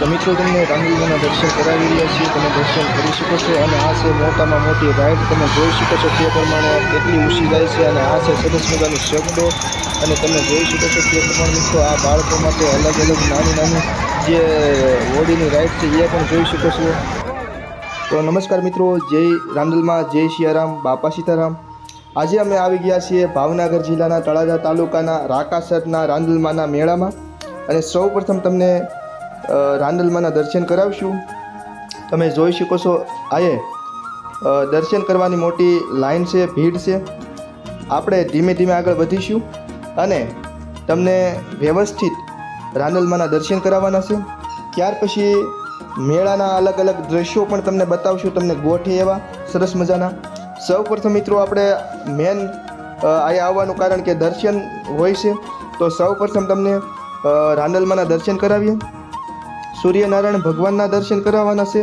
તો મિત્રો, તમને રામલીલાના દર્શન કરાવી રહ્યા છીએ. તમે દર્શન કરી શકો છો અને આ છે મોટામાં મોટી રાઈડ તમે જોઈ શકો છો તે પ્રમાણે કેટલી ઊંચી જાય છે અને આ છે સરસ મજાનું શબ્દો અને તમે જોઈ શકો છો તે પ્રમાણે મિત્રો, આ બાળકો માટે અલગ અલગ નાની નાની જે હોડીની રાઈડ છે, એ પણ જોઈ શકો છો. તો નમસ્કાર મિત્રો, જય રાંદલમાં જય સિયારામ બાપા સીતારામ. આજે અમે આવી ગયા છીએ ભાવનગર જિલ્લાના તળાજા તાલુકાના રાકાસરના રાંદલમાના મેળામાં. અને સૌ પ્રથમ તમને રાંદલમાના દર્શન કરાવશું. તમે જોઈ શકો છો, આયે દર્શન કરવાની મોટી લાઈન છે, ભીડ છે. આપણે ધીમે ધીમે આગળ વધીશું અને તમને વ્યવસ્થિત રાંદલમાના દર્શન કરાવવાના છે. ત્યાર પછી મેળાના અલગ અલગ દ્રશ્યો પણ તમને બતાવશું, તમને ગોઠે એવા, સરસ મજાના. સૌ પ્રથમ મિત્રો આપણે મેન અહીંયા આવવાનું કારણ કે દર્શન હોય છે. તો સૌ પ્રથમ તમને રાંદલમાના દર્શન કરાવીએ. સૂર્યનારાયણ ભગવાનના દર્શન કરાવવાના છે.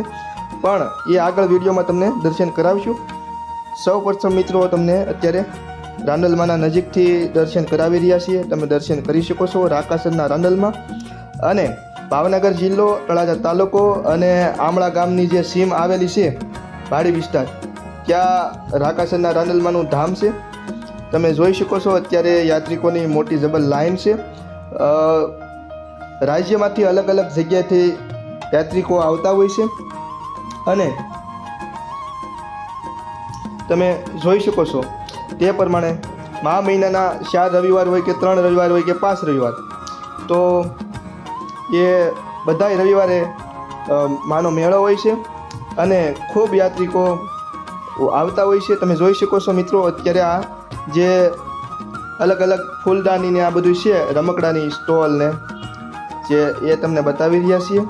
પણ એ આગળ વિડીયોમાં તમને દર્શન કરાવીશું. સૌ પ્રથમ મિત્રો તમને અત્યારે રાંદલમાના નજીકથી દર્શન કરાવી રહ્યા છીએ. તમે દર્શન કરી શકો છો રાકાસરના રાંદલમાં અને ભાવનગર જિલ્લો, તળાજા તાલુકો અને આમળા ગામની જે સીમ આવેલી છે, ભાડી વિસ્તાર, ત્યાં રાકાસરના રાંદલમાનું ધામ છે. તમે જોઈ શકો છો અત્યારે યાત્રિકોની મોટી જબર લાઈન છે. રાજ્યમાંથી અલગ અલગ જગ્યાએથી યાત્રિકો આવતા હોય છે. અને તમે જોઈ શકો છો, તે પ્રમાણે મહા મહિનાના ચાર રવિવાર હોય કે ત્રણ રવિવાર હોય કે પાંચ રવિવાર, તો એ બધાય રવિવારે માનો મેળો હોય છે અને ખૂબ યાત્રિકો આવતા હોય છે. તમે જોઈ શકો છો મિત્રો, અત્યારે આ જે અલગ અલગ ફૂલદાની ને આ બધું છે, રમકડાની સ્ટોલ ને જે એ તમને બતાવી રહ્યા છીએ.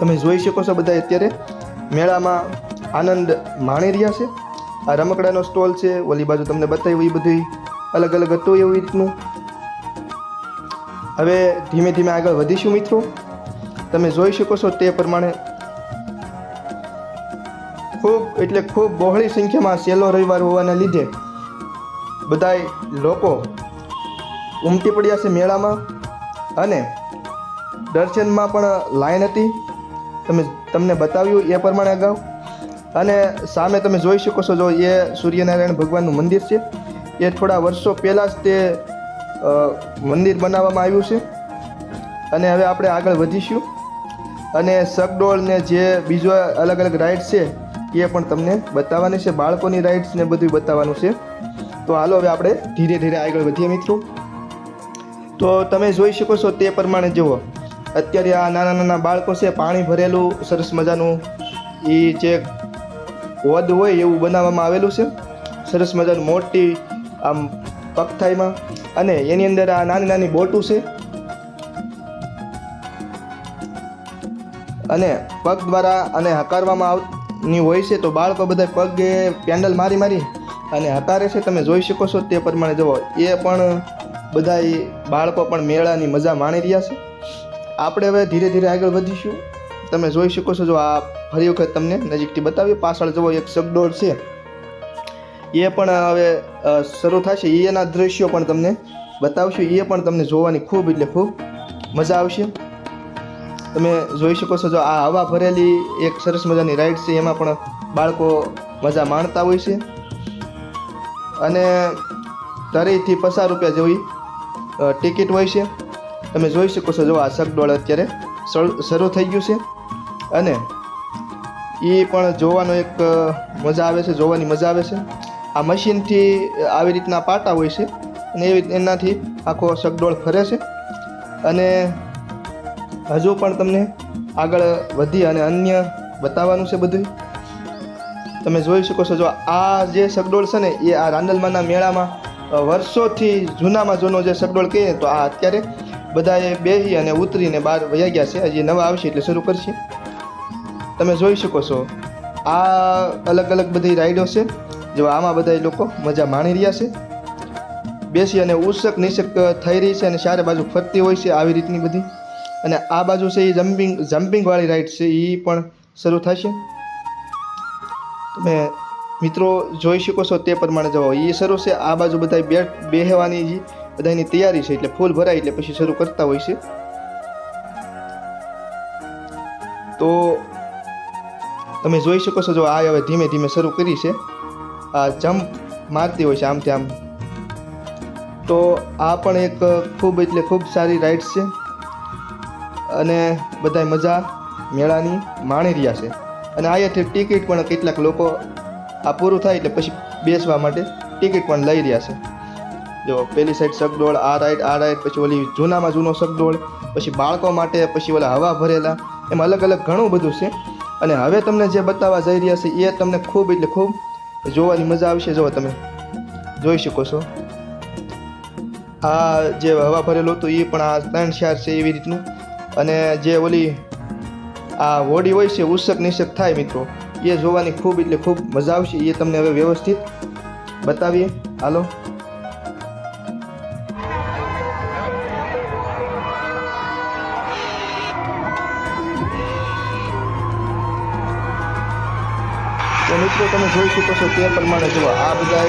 તમે જોઈ શકો છો બધા અત્યારે. મેળામાં આનંદ માણી રહ્યા છે. આ રમકડાનો સ્ટોલ છે, ઓલી બાજુ તમને બતાવ્યું એ બધું અલગ અલગ હતું એવી રીતનું. હવે ધીમે ધીમે આગળ વધીશું મિત્રો. તમે જોઈ શકો છો તે પ્રમાણે. ખૂબ, એટલે ખૂબ બહોળી સંખ્યામાં સેલો રવિવાર હોવાના લીધે બધાય લોકો ઉમટી પડ્યા છે મેળામાં. અને દર્શનમાં પણ લાઈન હતી. તમે તમને બતાવ્યું એ પ્રમાણે અગાઉ. અને સામે તમે જોઈ શકો છો જો એ સૂર્યનારાયણ ભગવાનનું મંદિર છે. એ થોડા વર્ષો પહેલાં જ તે મંદિર બનાવવામાં આવ્યું છે. અને હવે આપણે આગળ વધીશું. અને સગડોળ ને જે બીજો અલગ અલગ રાઇડ્સ છે, એ પણ તમને બતાવવાની છે. બાળકોની રાઇડ્સ ને બધું બતાવવાનું છે. તો હાલો હવે આપણે ધીરે ધીરે આગળ વધીએ મિત્રો. તો તમે જોઈ શકો છો તે પ્રમાણે જુઓ. અત્યારે આ નાના નાના બાળકો છે, પાણી ભરેલું, સરસ મજાનું એ જે વદ હોય એવું બનાવવામાં આવેલું છે. સરસ મજાનું મોટી આમ પગથાઈમાં. અને એની અંદર આ નાની નાની બોટું છે. અને પગ દ્વારા અને હકારવામાં આવની હોય છે, તો બાળકો બધા પગે પેન્ડલ મારી મારી અને હકારે છે. તમે જોઈ શકો છો તે પ્રમાણે. જુઓ, એ પણ બધા બાળકો પણ મેળાની મજા માણી રહ્યા છે. આપણે હવે ધીરે ધીરે આગળ વધીશું. તમે જોઈ શકો છો જો આ ફરી વખત તમને નજીકથી બતાવીએ. પાછળ જવો એક સગડોળ છે. એ પણ હવે શરૂ થશે. એના દ્રશ્યો પણ તમને બતાવશું. એ પણ તમને જોવાની ખૂબ એટલે ખૂબ મજા આવશે. તમે જોઈ શકો છો જો આ હવા ભરેલી એક સરસ મજાની રાઈડ છે. એમાં પણ બાળકો મજા માણતા હોય છે. અને તરીથી પચાસ રૂપિયા જેવી ટિકિટ હોય છે. તમે જોઈ શકો છો, જો આ સગડોળ અત્યારે શરૂ- થઈ ગયું છે. અને એ પણ જોવાનો એક મજા આવે છે, જોવાની મજા આવે છે. આ મશીનથી આવી રીતના પાટા હોય છે અને એવી એનાથી આખો સગડોળ ફરે છે. અને હજુ પણ તમને આગળ વધી અને અન્ય બતાવવાનું છે બધું તમે જોઈ શકો છો, જો આ જે સગડોળ છે ને, એ આ રાંદલમાના મેળામાં વર્ષોથી જૂનામાં જૂનો જે સગડોળ કહીએ તો આ અત્યારે બધાએ બેસી અને ઉતરીને બહાર વયા ગયા છે. હજી નવા આવશે એટલે શરૂ કરશે. તમે જોઈ શકો છો, આ અલગ અલગ બધી રાઈડો છે. જો આમાં બધા લોકો મજા માણી રહ્યા છે. બેસી અને ઉત્સક નિષક થઈ રહી છે અને ચારે બાજુ ફરતી હોય છે આવી રીતની બધી. અને આ બાજુ છે એ જમ્પિંગ, જમ્પિંગવાળી રાઈડ છે એ પણ શરૂ થશે. તમે મિત્રો જોઈ શકો છો તે પ્રમાણે જવાઓ એ શરૂ છે, આ બાજુ બધા બેહવાની જે બધાની તૈયારી છે એટલે ફૂલ ભરાય એટલે પછી શરૂ કરતા હોય છે. તો તમે જોઈ શકો છો જો આ હવે ધીમે ધીમે શરૂ કરી છે. આ જમ્પ મારતી હોય છે આમથી આમ. તો આ પણ એક ખૂબ એટલે ખૂબ સારી રાઇડ્સ છે. અને બધાય મજા મેળાની માણી રહ્યા છે. અને અહીંયાથી ટિકિટ પણ કેટલાક લોકો આ પૂરું થાય એટલે પછી બેસવા માટે ટિકિટ પણ લઈ રહ્યા છે. જો પેલી સાઈડ સગડોળ, આ રાઈટ આ રાઈટ પછી ઓલી જૂનામાં જૂનો સગડોળ, પછી બાળકો માટે, પછી ઓલા હવા ભરેલા, એમ અલગ અલગ ઘણું બધું છે. અને હવે તમને જે બતાવવા જઈ રહ્યા છે, એ તમને ખૂબ એટલે ખૂબ જોવાની મજા આવશે. જો તમે, જોઈ શકો છો. આ જે હવા ભરેલું હતું એ પણ આ ત્રણ ચાર છે એવી રીતનું. અને જે ઓલી આ હોડી હોય છે, ઉત્સક નિષક થાય મિત્રો, એ જોવાની ખૂબ એટલે ખૂબ મજા આવશે. એ તમને હવે વ્યવસ્થિત બતાવીએ. હાલો. તો મિત્રો, તમે જોઈ શકો છો તે પ્રમાણે જુઓ. આ બધા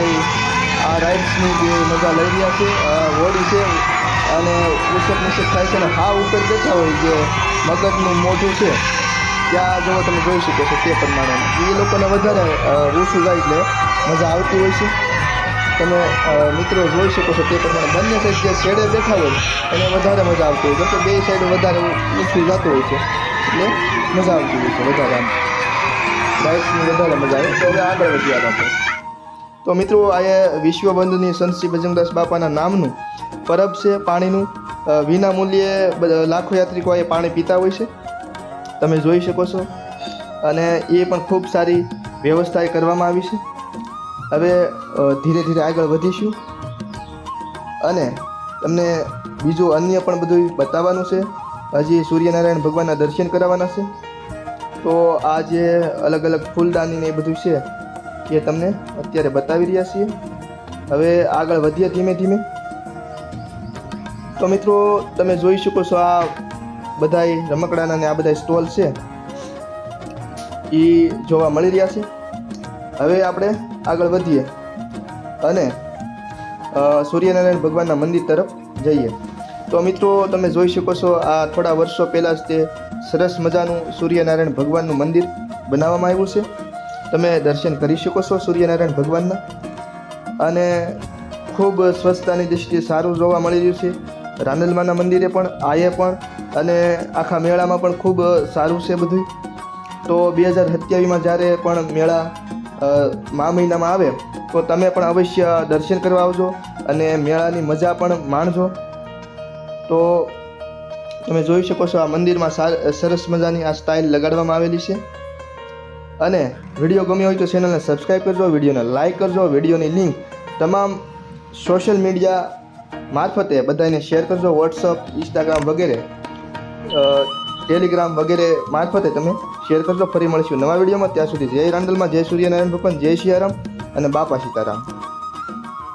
આ રાઇડ્સની જે મજા લઈ રહ્યા છે હોળી છે, અને ઉછક નિષેક થાય છે અને હા ઉપર બેઠા હોય જે મગજનું મોઢું છે, ત્યાં જો તમે જોઈ શકો છો તે પ્રમાણે. એ લોકોને વધારે ઓછું જાય એટલે મજા આવતી હોય છે. તમે મિત્રો જોઈ શકો છો તે પ્રમાણે. બંને સાઈડ જે શેડે બેઠા હોય એને વધારે મજા આવતી હોય છે. તો બે સાઈડ વધારે ઓછું જતું હોય છે, એટલે મજા આવતી હોય છે વધારે આમ. તો આગળ વધ્યા આપણે તો મિત્રો, આ વિશ્વબંધની સંત શ્રી ભજનદાસ બાપાના નામનું પરબ છે પાણીનું. વિના મૂલ્યે લાખો યાત્રિકો એ પાણી પીતા હોય છે. તમે જોઈ શકો છો. અને એ પણ ખૂબ સારી વ્યવસ્થા કરવામાં આવી છે. હવે ધીરે ધીરે આગળ વધીશું. અને તમને બીજું અન્ય પણ બધું બતાવવાનું છે. હજી સૂર્યનારાયણ ભગવાનના દર્શન કરાવવાના છે. તો આ જે અલગ અલગ ફૂલદાની ને એ બધું છે, એ તમને અત્યારે બતાવી રહ્યા છીએ. હવે આગળ વધીએ ધીમે ધીમે તો મિત્રો, તમે જોઈ શકો છો આ બધાય રમકડાના ને આ બધા સ્ટોલ છે. એ જોવા મળી રહ્યા છે. હવે આપણે આગળ વધીએ અને સૂર્યનારાયણ ભગવાનના મંદિર તરફ જઈએ. તો મિત્રો, તમે જોઈ શકો છો આ થોડા વર્ષો પહેલાં જ તે સરસ મજાનું સૂર્યનારાયણ ભગવાનનું મંદિર બનાવવામાં આવ્યું છે. તમે દર્શન કરી શકો છો સૂર્યનારાયણ ભગવાનના. અને ખૂબ સ્વચ્છતાની દૃષ્ટિએ સારું જોવા મળી રહ્યું છે. રાનલમાના મંદિરે પણ, આયે પણ અને આખા મેળામાં પણ ખૂબ સારું છે બધું. તો બે હજાર સત્યાવીસમાં જ્યારે પણ મેળા મા મહિનામાં આવે, તો તમે પણ અવશ્ય દર્શન કરવા આવજો અને મેળાની મજા પણ માણજો. તો તમે જોઈ શકો છો આ મંદિરમાં સાર- સરસ મજાની આ સ્ટાઇલ લગાડવામાં આવેલી છે. અને વીડિયો ગમ્યો હોય તો ચેનલને સબસ્ક્રાઈબ કરજો, વિડીયોને લાઇક કરજો, વિડીયોની લિંક તમામ સોશિયલ મીડિયા મારફતે બધાને શેર કરજો વોટ્સઅપ ઇન્સ્ટાગ્રામ વગેરે ટેલિગ્રામ વગેરે મારફતે તમે શેર કરજો, ફરી મળીશું નવા વિડીયોમાં. ત્યાં સુધી જય રાંડલમાં જય સૂર્યનારાયણ ભગવાન, જય સિયારામ અને બાપા સીતારામ.